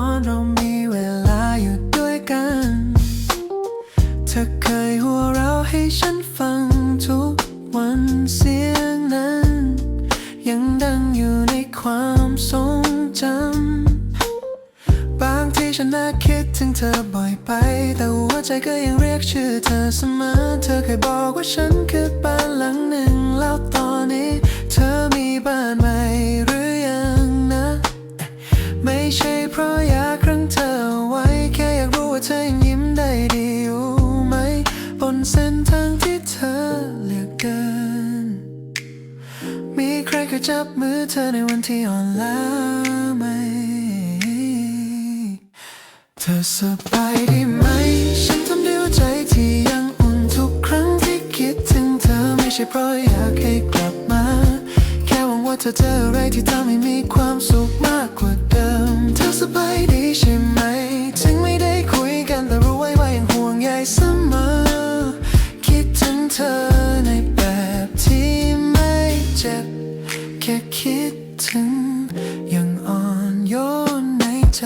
อนเรามีเวลาอยู่ด้วยกัน เธอเคยหัวเราะให้ฉันฟังทุกวันเสียงนั้น ยังดังอยู่ในความทรงจำ บางทีฉันน่าคิดถึงเธอบ่อยไป แต่หัวใจก็ยังเรียกชื่อเธอเสมอ เธอเคยบอกว่าฉันคือบ้านหลังหนึ่ง แล้วตอนนี้ เธอมีบ้านใหม่หรือ เส้นทางที่เธอเลือกเดิน มีใครเคยจับมือเธอในวันที่อ่อนล้าไหม เธอสบายดีไหม ฉันทำด้วยใจที่ยังอุ่นทุกครั้งที่คิดถึงเธอไม่ใช่เพราะอยากให้กลับมา แค่หวังว่าเธอเจออะไรที่ทำให้มีความสุขมากกว่า ถึงยังอ่อนโยนในใจ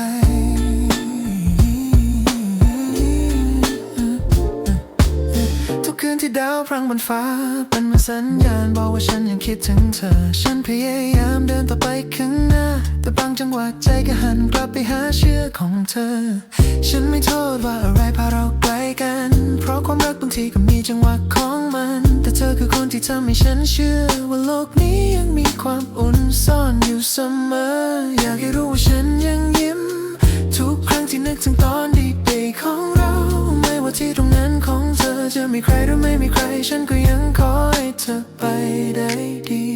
ทุกคืนที่ดาวพรังบนฟ้า เป็นเหมือนสัญญาณบอกว่าฉันยังคิดถึงเธอ ฉันพยายามเดินต่อไปข้างหน้า แต่บางจังหวะใจก็หันกลับไปหาเชื่อของเธอ ฉันไม่โทษว่าอะไรพาเรา กัน เพราะความรักบางทีก็มีจังหวะของมัน แต่เธอคือคนที่ทำให้ฉันเชื่อ ว่าโลกนี้ยังมีความอุ่นซ่อนอยู่เสมอ อยากให้รู้ว่าฉันยังยิ้ม ทุกครั้งที่นึกถึงตอนดีๆของเรา ไม่ว่าที่ตรงนั้นของเธอจะมีใครหรือไม่มีใคร ฉันก็ยังขอให้เธอไปได้ดี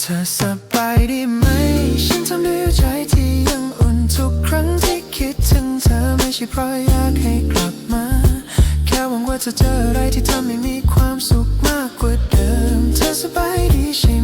เธอสบายดีไหม ฉันทำด้วยใจ ไม่ใช่เพราะอยากให้กลับมา แค่หวังว่าจะเจออะไรที่ทำให้มีความสุขมากกว่าเดิม เธอสบายดีใช่ไหม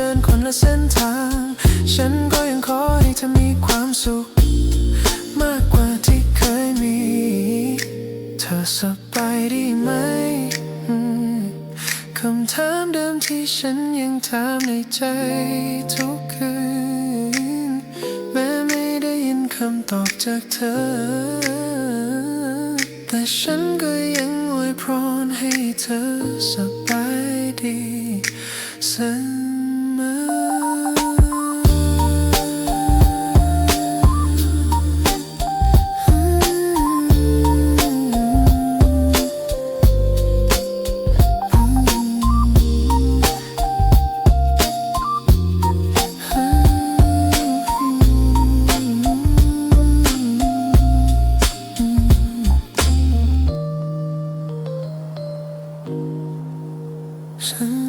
ดินคนละเส้นทาง ฉันก็ยังขอให้เธอมีความสุข มากกว่าที่เคยมี เธอสบายดีไหมคำถามเดิมที่ฉันยังถามในใจทุกคืน แม้ไม่ได้ยินคำตอบจากเธอ แต่ฉันก็ยังอวยพรให้เธอสบายดีเสมอฉัน